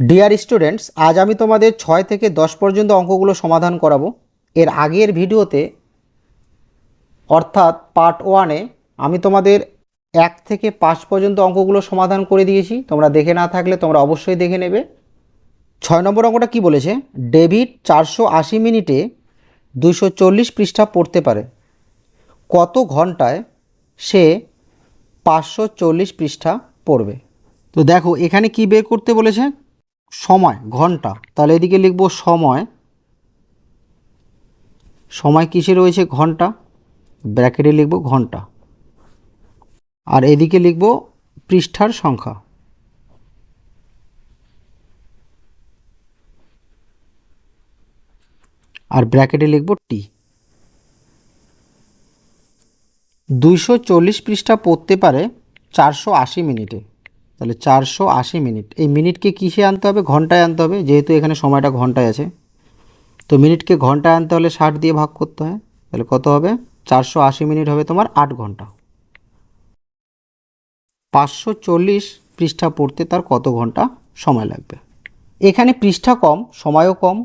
Dear students আজ আমি তোমাদের ছয় থেকে দশ পর্যন্ত অঙ্কগুলো সমাধান করাবো। এর আগের ভিডিওতে, অর্থাৎ পার্ট ওয়ানে আমি তোমাদের এক থেকে পাঁচ পর্যন্ত অঙ্কগুলো সমাধান করে দিয়েছি। তোমরা দেখে না থাকলে তোমরা অবশ্যই দেখে নেবে। ছয় নম্বর অঙ্কটা কি বলেছে? ডেভিড চারশো আশি মিনিটে দুশো চল্লিশ পৃষ্ঠা পড়তে পারে। কত ঘন্টায় সে পাঁচশো চল্লিশ পৃষ্ঠা পড়বে? তো দেখো, এখানে কি বের করতে বলেছে? সময়, ঘণ্টা। তাহলে এদিকে লিখব সময়। সময় কিসে রয়েছে? ঘণ্টা। ব্র্যাকেটে লিখব ঘণ্টা। আর এদিকে লিখব পৃষ্ঠার সংখ্যা। আর ব্র্যাকেটে লিখব টি। দুইশো চল্লিশ পৃষ্ঠা পড়তে পারে চারশো আশি মিনিটে। তাহলে চারশো আশি মিনিট। এই মিনিটকে কিসে আনতে হবে? ঘন্টায় আনতে হবে, যেহেতু এখানে সময়টা ঘন্টায় আছে। তো মিনিটকে ঘন্টায় আনতে হলে ষাট দিয়ে ভাগ করতে হয়। তাহলে কত হবে? চারশো আশি মিনিট হবে তোমার আট ঘণ্টা। পাঁচশো চল্লিশ পৃষ্ঠা পড়তে তার কত ঘণ্টা? সময় লাগবে। এখানে পৃষ্ঠা কম, সময়ও কম,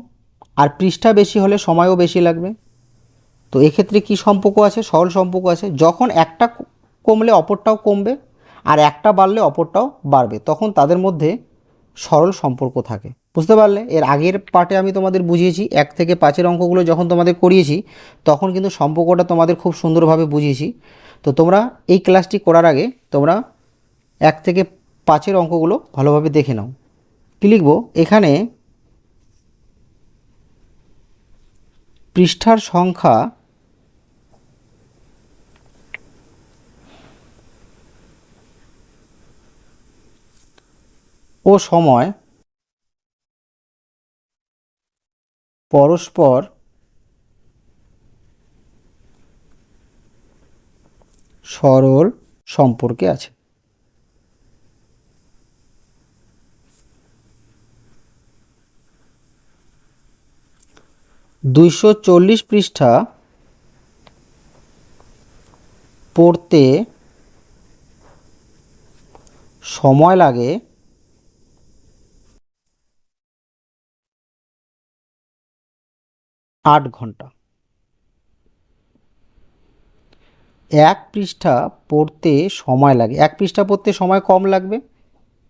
আর পৃষ্ঠা বেশি হলে সময়ও বেশি লাগবে। তো এক্ষেত্রে কি সম্পর্ক আছে? সরল সম্পর্ক আছে। যখন একটা কমলে অপরটাও কমবে। আর একটা বাড়লে অপরটাও বাড়বে। তখন তাদের মধ্যে সরল সম্পর্ক থাকে। বুঝতে পারলে? এর আগের পার্টে আমি তোমাদের বুঝিয়েছি, এক থেকে পাঁচের অঙ্কগুলো যখন তোমাদের করিয়েছি, তখন কিন্তু সম্পর্কটা তোমাদের খুব সুন্দরভাবে বুঝিয়েছি। তো তোমরা এই ক্লাসটি করার আগে তোমরা এক থেকে পাঁচের অঙ্কগুলো ভালোভাবে দেখে নাও। কী লিখব? এখানে পৃষ্ঠার সংখ্যা ও সময় পরস্পর সরল সম্পর্কে আছে। দুইশো চল্লিশ পৃষ্ঠা পড়তে সময় লাগে আট ঘণ্টা। এক পৃষ্ঠা পড়তে সময় লাগে। এক পৃষ্ঠা পড়তে সময় কম লাগবে।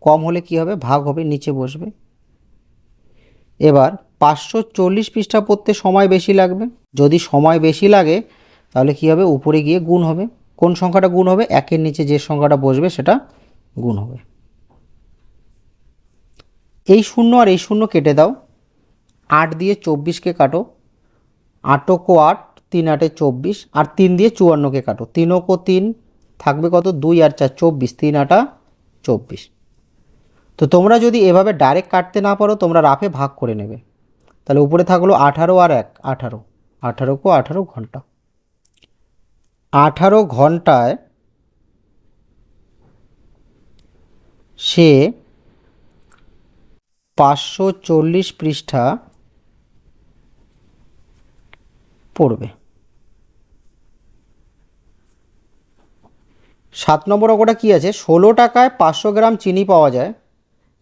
কম হলে কি হবে? ভাগ হবে, নিচে বসবে। এবার পাঁচশো চল্লিশ পৃষ্ঠা পড়তে সময় বেশি লাগবে। যদি সময় বেশি লাগে, তাহলে কি হবে? উপরে গিয়ে গুণ হবে। কোন সংখ্যাটা গুণ হবে? একের নিচে যে সংখ্যাটা বসবে, সেটা গুণ হবে। এই শূন্য আর এই শূন্য কেটে দাও। আট দিয়ে চব্বিশকে কাটো। আটকো আট, তিন আটে চব্বিশ, আর তিন দিয়ে চুয়ান্নকে কাটো। তিনকো তিন থাকবে কত? দুই আর চার চব্বিশ, তিন আটা চব্বিশ। তো তোমরা যদি এভাবে ডাইরেক্ট কাটতে না পারো, তোমরা রাফে ভাগ করে নেবে। তাহলে উপরে থাকল আঠারো আর এক, আঠারো। আঠারো কো আঠারো ঘণ্টা। আঠারো ঘন্টায় সে পাঁচশো চল্লিশ পৃষ্ঠা পড়বে। সাত নম্বর অঙ্কটা কী আছে? ষোলো টাকায় পাঁচশো গ্রাম চিনি পাওয়া যায়।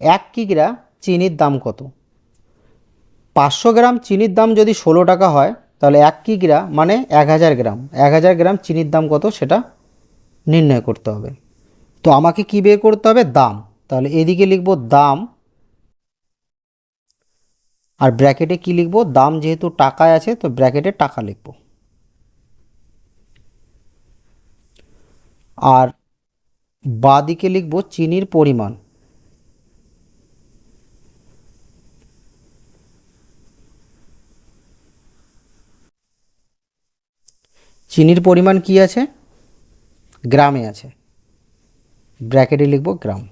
এক কিগ্রা চিনির দাম কত? পাঁচশো গ্রাম চিনির দাম যদি ষোলো টাকা হয়, তাহলে এক কিগ্রা মানে এক হাজার গ্রাম। এক হাজার গ্রাম চিনির দাম কত? সেটা নির্ণয় করতে হবে। তো আমাকে কী বের করতে হবে? দাম। তাহলে এদিকে লিখব দাম আর ব্র্যাকেটে কি লিখব? দাম যেহেতু টাকায় আছে, তো ব্র্যাকেটে টাকা লিখব। আর বা দিকে লিখব চিনির পরিমাণ। চিনির পরিমাণ কি আছে? গ্রামে আছে। ব্র্যাকেটে লিখব গ্রাম।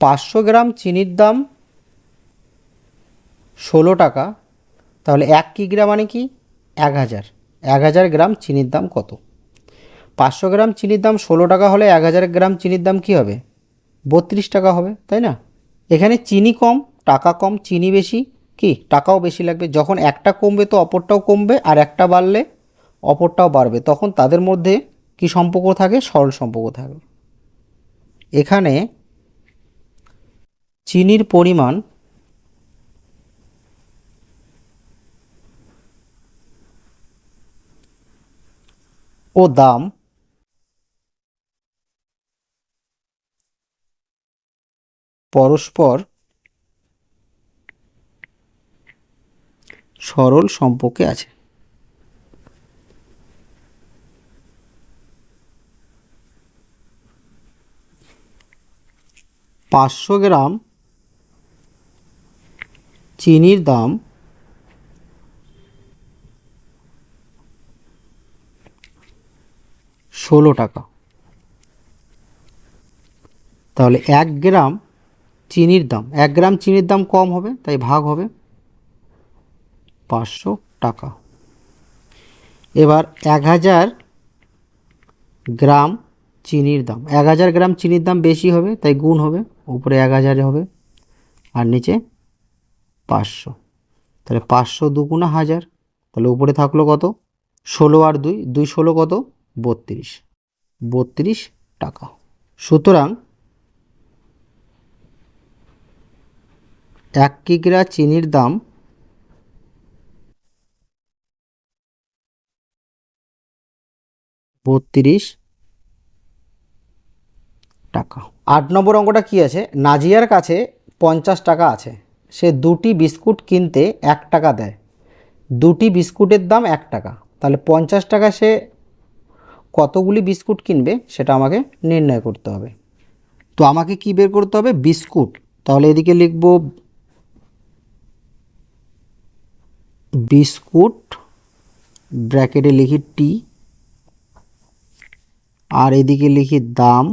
পাঁচশো গ্রাম চিনির দাম ষোলো টাকা, তাহলে এক কিগ্রা মানে কি? এক হাজার। এক হাজার গ্রাম চিনির দাম কত? পাঁচশো গ্রাম চিনির দাম ষোলো টাকা হলে এক হাজার গ্রাম চিনির দাম কি হবে? বত্রিশ টাকা হবে, তাই না? এখানে চিনি কম, টাকা কম, চিনি বেশি, কি? টাকাও বেশি লাগবে। যখন একটা কমবে তো অপরটাও কমবে, আর একটা বাড়লে অপরটাও বাড়বে। তখন তাদের মধ্যে কি সম্পর্ক থাকে? সরল সম্পর্ক থাকবে এখানে চিনির পরিমাণ ও দাম? পরস্পর সরল সম্পর্কে আছে। পাঁচশো গ্রাম চিনির দাম ষোলো টাকা। তাহলে এক গ্রাম চিনির দাম, এক গ্রাম চিনির দাম কম হবে, তাই ভাগ হবে পাঁচশো টাকা। এবার এক হাজার গ্রাম চিনির দাম, এক হাজার গ্রাম চিনির দাম বেশি হবে, তাই গুণ হবে, উপরে এক হাজারে হবে, আর নিচে পাঁচশো। তাহলে পাঁচশো দুগুণা হাজার, তাহলে উপরে থাকল কত? ষোলো আর দুই দুই ষোলো কত? বত্রিশ। বত্রিশ টাকা। সুতরাং এক কিগ্রা চিনির দাম বত্রিশ টাকা। আট নম্বর অঙ্কটা কি আছে? নাজিয়ার কাছে পঞ্চাশ টাকা আছে। সে দুটি বিস্কুট কিনতে এক টাকা দেয়। দুটি বিস্কুটের দাম এক টাকা। তাহলে পঞ্চাশ টাকা সে কতগুলি বিস্কুট কিনবে সেটা আমাকে নির্ণয় করতে হবে। তো আমাকে কি বের করতে হবে? বিস্কুট। তাহলে এদিকে লিখব বিস্কুট, ব্র্যাকেটে লিখি টি আর এদিকে লিখি দাম,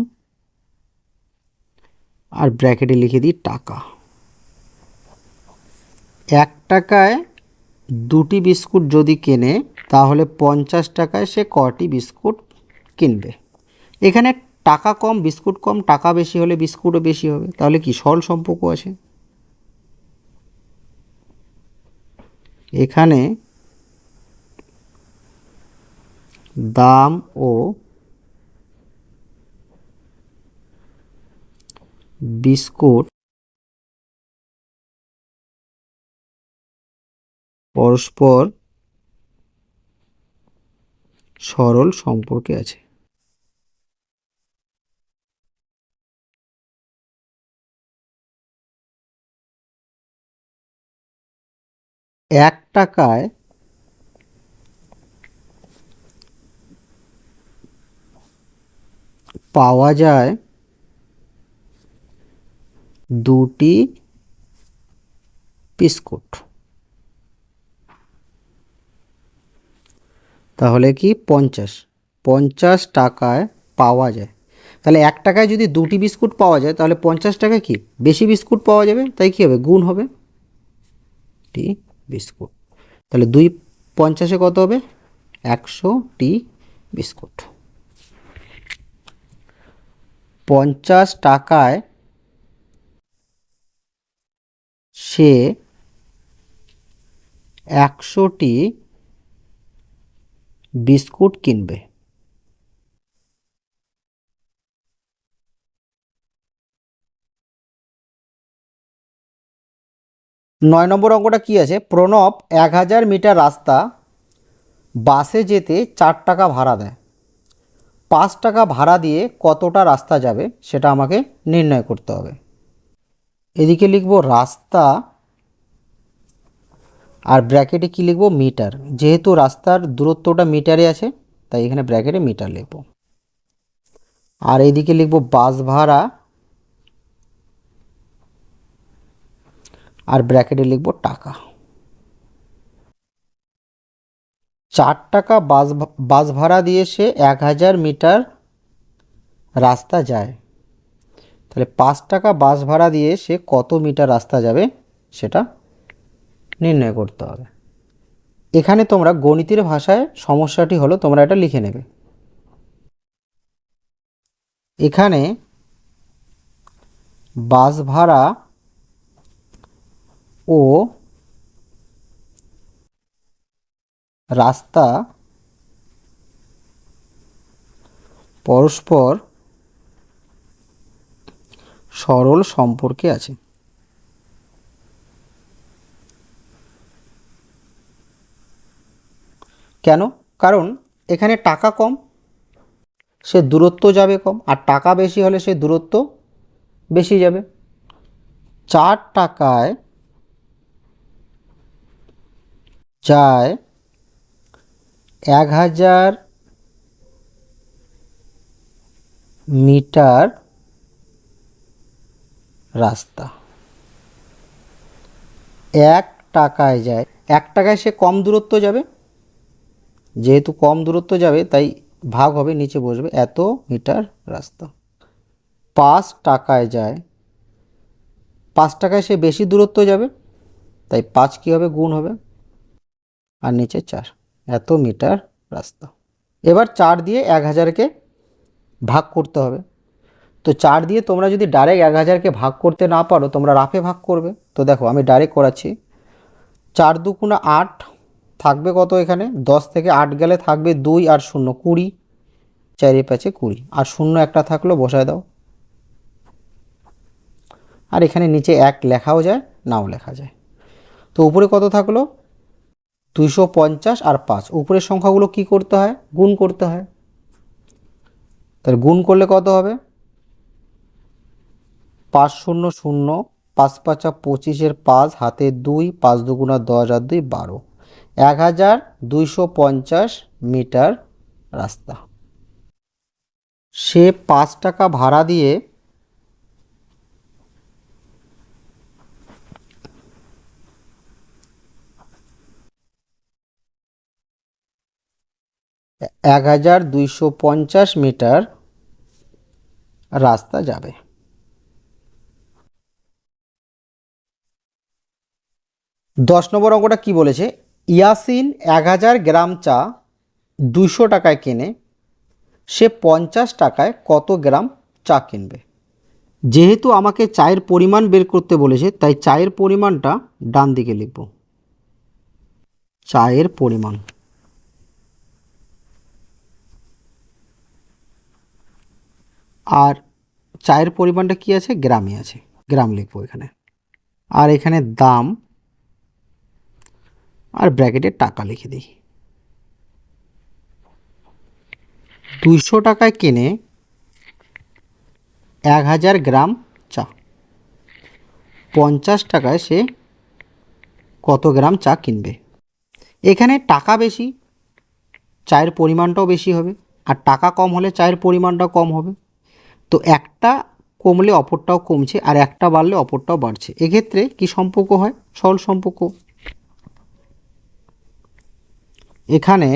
আর ব্র্যাকেটে লিখে দিই টাকা। এক টাকায় দুটি বিস্কুট যদি কেনে, তাহলে পঞ্চাশ টাকায় সে কটি বিস্কুট কিনবে। এখানে টাকা কম, বিস্কুট কম, টাকা বেশি হলে বিস্কুটও বেশি হবে। তাহলে কি সরল সম্পর্ক আছে? এখানে দাম ও বিস্কুট পরস্পর সরল সম্পর্কে আছে। এক টাকায় পাওয়া যায় দুটি বিস্কুট। তাহলে কি পঞ্চাশ? পঞ্চাশ টাকায় পাওয়া যায়। তাহলে এক টাকায় যদি দুটি বিস্কুট পাওয়া যায়, তাহলে পঞ্চাশ টাকায় কি? বেশি বিস্কুট পাওয়া যাবে? তাই কী হবে? গুণ হবে। Tea biscuit. তাহলে দুই পঞ্চাশে কত হবে? একশো টি বিস্কুট। পঞ্চাশ টাকায় সে একশোটি বিস্কুট কিনবে। নয় নম্বর অঙ্কটা কি আছে? প্রণব এক হাজার মিটার রাস্তা বাসে যেতে চার টাকা ভাড়া দেয়। পাঁচ টাকা ভাড়া দিয়ে কতটা রাস্তা যাবে সেটা আমাকে নির্ণয় করতে হবে। এদিকে লিখব রাস্তা আর ব্র্যাকেটে কি লিখব? মিটার। যেহেতু রাস্তার দূরত্বটা মিটারে আছে, তাই এখানে ব্র্যাকেটে মিটার লিখব। আর এইদিকে লিখব বাস ভাড়া ব্র্যাকেটে লিখব টাকা। চার টাকা বাস বাস ভাড়া দিয়ে সে এক হাজার মিটার রাস্তা যায়। তাহলে পাঁচ টাকা বাস ভাড়া দিয়ে সে কত মিটার রাস্তা যাবে সেটা নির্ণয় করতে হবে। এখানে তোমরা গণিতের ভাষায় সমস্যাটি হলো তোমরা এটা লিখে নেবে। এখানে বাস ভাড়া ও রাস্তা পরস্পর সরল সম্পর্কে আছে। কেন? কারণ এখানে টাকা কম, সে দূরত্ব যাবে কম, আর টাকা বেশি হলে সে দূরত্ব বেশি যাবে। চার টাকায় যায় এক হাজার মিটার রাস্তা। এক টাকায় যায়। এক টাকায় সে কম দূরত্ব যাবে? যেহেতু কম দূরত্ব যাবে, তাই ভাগ হবে, নিচে বসবে। এত মিটার রাস্তা। পাঁচ টাকায় যায়। পাঁচ টাকায় সে বেশি দূরত্ব যাবে, তাই পাঁচ কী হবে? গুণ হবে। আর নিচে চার। এত মিটার রাস্তা। এবার চার দিয়ে এক হাজারকে ভাগ করতে হবে। তো চার দিয়ে তোমরা যদি ডাইরেক্ট এক হাজারকে ভাগ করতে না পারো, তোমরা রাফে ভাগ করবে। তো দেখো, আমি ডাইরেক্ট করাচ্ছি। চার দুগুণা আট থাকবে কত এখানে? দশ থেকে আট গেলে থাকবে দুই আর শূন্য কুড়ি। চারি পাঁচে কুড়ি। আর শূন্য একটা থাকল, বসায় দাও। আর এখানে নিচে এক লেখাও যায়, নাও লেখা যায়। তো উপরে কত থাকল? দুইশো পঞ্চাশ আর পাঁচ। উপরের সংখ্যাগুলো কি করতে হয়? গুণ করতে হয়। তাহলে গুণ করলে কত হবে? পাঁচ শূন্য শূন্য, পাঁচ পাঁচা পঁচিশের পাঁচ, হাতে দুই, পাঁচ দুগুণা দশ আর দুই, বারো। এক হাজার দুইশো পঞ্চাশ মিটার রাস্তা। সে পাঁচ টাকা ভাড়া দিয়ে এক হাজার দুইশো পঞ্চাশ মিটার রাস্তা যাবে। দশ নম্বর অঙ্কটা কি বলেছে? ইয়াসিন এক হাজার গ্রাম চা দুশো টাকায় কেনে, সে পঞ্চাশ টাকায় কত গ্রাম চা কিনবে? যেহেতু আমাকে চায়ের পরিমাণ বের করতে বলেছে, তাই চায়ের পরিমাণটা ডান দিকে লিখব। চায়ের পরিমাণ। আর চায়ের পরিমাণটা কি আছে? গ্রামে আছে। গ্রাম লিখব এখানে। আর এখানে দাম আর ব্র্যাকেটে টাকা লিখে দিই। দুইশো টাকায় কিনে এক হাজার গ্রাম চা। পঞ্চাশ টাকায় সে কত গ্রাম চা কিনবে? এখানে টাকা বেশি, চায়ের পরিমাণটাও বেশি হবে। আর টাকা কম হলে চায়ের পরিমাণটাও কম হবে। তো একটা কমলে অপরটাও কমছে আর একটা বাড়লে অপরটাও বাড়ছে। এক্ষেত্রে কি সম্পর্ক হয়? সরল সম্পর্ক। এখানে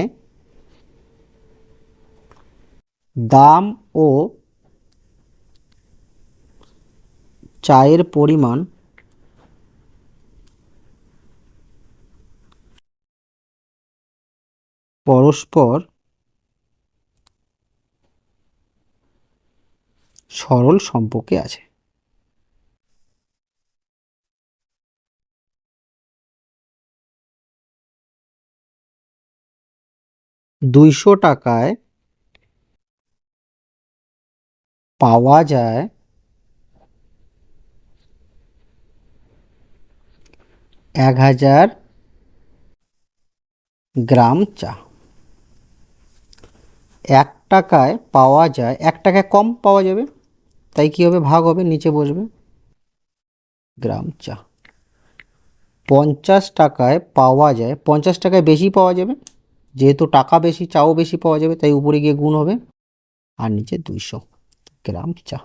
দাম ও চায়ের পরিমাণ পরস্পর সরল সম্পর্কে আছে। দুইশো টাকায় পাওয়া যায় এক হাজার গ্রাম চা। এক টাকায় পাওয়া যায়, এক টাকায় কম পাওয়া যাবে? তাই কী হবে? ভাগ হবে, নিচে বসবে। গ্রাম চা। পঞ্চাশ টাকায় পাওয়া যায়। পঞ্চাশ টাকায় বেশি পাওয়া যাবে। যেহেতু টাকা বেশি, চাও বেশি পাওয়া যাবে, তাই উপরে গিয়ে গুণ হবে। আর নিচে দুইশো। গ্রাম চা।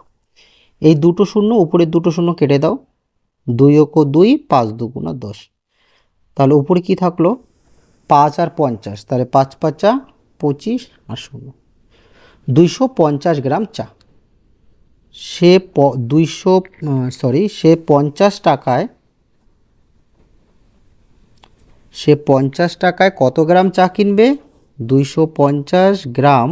এই দুটো শূন্য উপরে দুটো শূন্য কেটে দাও। দুই অক দুই, পাঁচ দুগুণা দশ। তাহলে উপরে কি থাকল? পাঁচ আর পঞ্চাশ। তাহলে পাঁচ পাঁচা পঁচিশ আর শূন্য। দুইশো পঞ্চাশ গ্রাম চা। সে প, দুইশো সরি সে পঞ্চাশ টাকায়, সে পঞ্চাশ টাকায় কত গ্রাম চা কিনবে? দুইশো পঞ্চাশ গ্রাম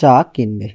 চা কিনবে।